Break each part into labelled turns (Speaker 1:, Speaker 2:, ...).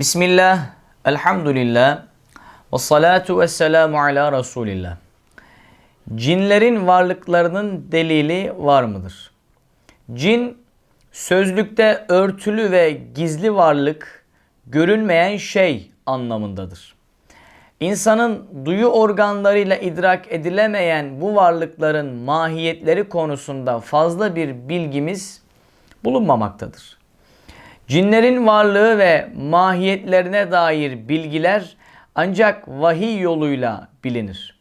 Speaker 1: Bismillah, elhamdülillah, ve salatu ve selamu ala Resulillah. Cinlerin varlıklarının delili var mıdır? Cin, sözlükte örtülü ve gizli varlık, görünmeyen şey anlamındadır. İnsanın duyu organlarıyla idrak edilemeyen bu varlıkların mahiyetleri konusunda fazla bir bilgimiz bulunmamaktadır. Cinlerin varlığı ve mahiyetlerine dair bilgiler ancak vahiy yoluyla bilinir.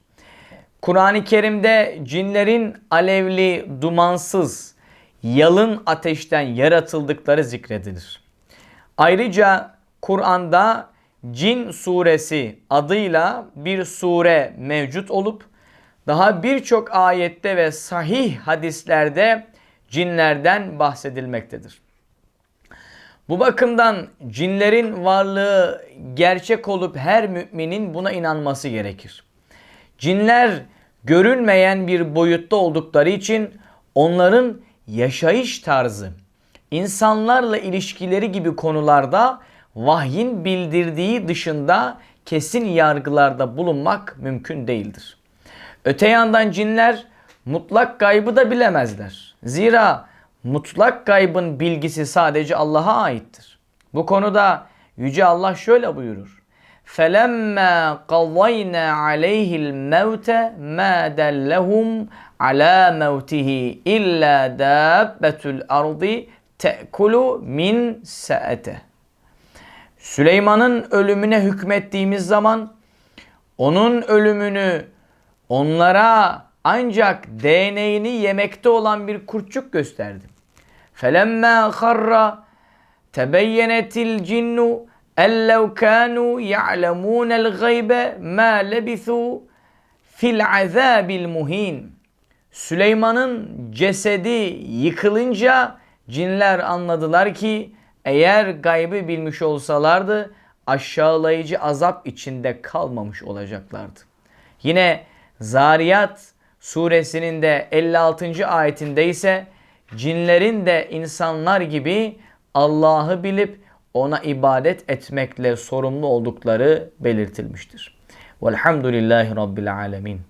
Speaker 1: Kur'an-ı Kerim'de cinlerin alevli, dumansız, yalın ateşten yaratıldıkları zikredilir. Ayrıca Kur'an'da Cin suresi adıyla bir sure mevcut olup daha birçok ayette ve sahih hadislerde cinlerden bahsedilmektedir. Bu bakımdan cinlerin varlığı gerçek olup her müminin buna inanması gerekir. Cinler görünmeyen bir boyutta oldukları için onların yaşayış tarzı, insanlarla ilişkileri gibi konularda vahyin bildirdiği dışında kesin yargılarda bulunmak mümkün değildir. Öte yandan cinler mutlak gaybı da bilemezler. Zira mutlak gaybın bilgisi sadece Allah'a aittir. Bu konuda Yüce Allah şöyle buyurur. فَلَمَّا قَضَيْنَا عَلَيْهِ الْمَوْتَ مَا دَلَّهُمْ عَلَى مَوْتِهِ إِلَّا دَابَّةُ الْأَرْضِ تَأْكُلُ مِنْ سَأَتَهِ Süleyman'ın ölümüne hükmettiğimiz zaman onun ölümünü onlara ancak DNA'ni yemekte olan bir kurtçuk gösterdi. Felemmâ harra tebeyyenetil cinnu ellev kânû ya'lemûnel gaybe mâ lebithû fil azâbil muhin. Süleyman'ın cesedi yıkılınca cinler anladılar ki eğer gaybı bilmiş olsalardı aşağılayıcı azap içinde kalmamış olacaklardı. Yine Zariyat suresinin de 56. ayetinde ise cinlerin de insanlar gibi Allah'ı bilip ona ibadet etmekle sorumlu oldukları belirtilmiştir. Velhamdülillahi Rabbil Alemin.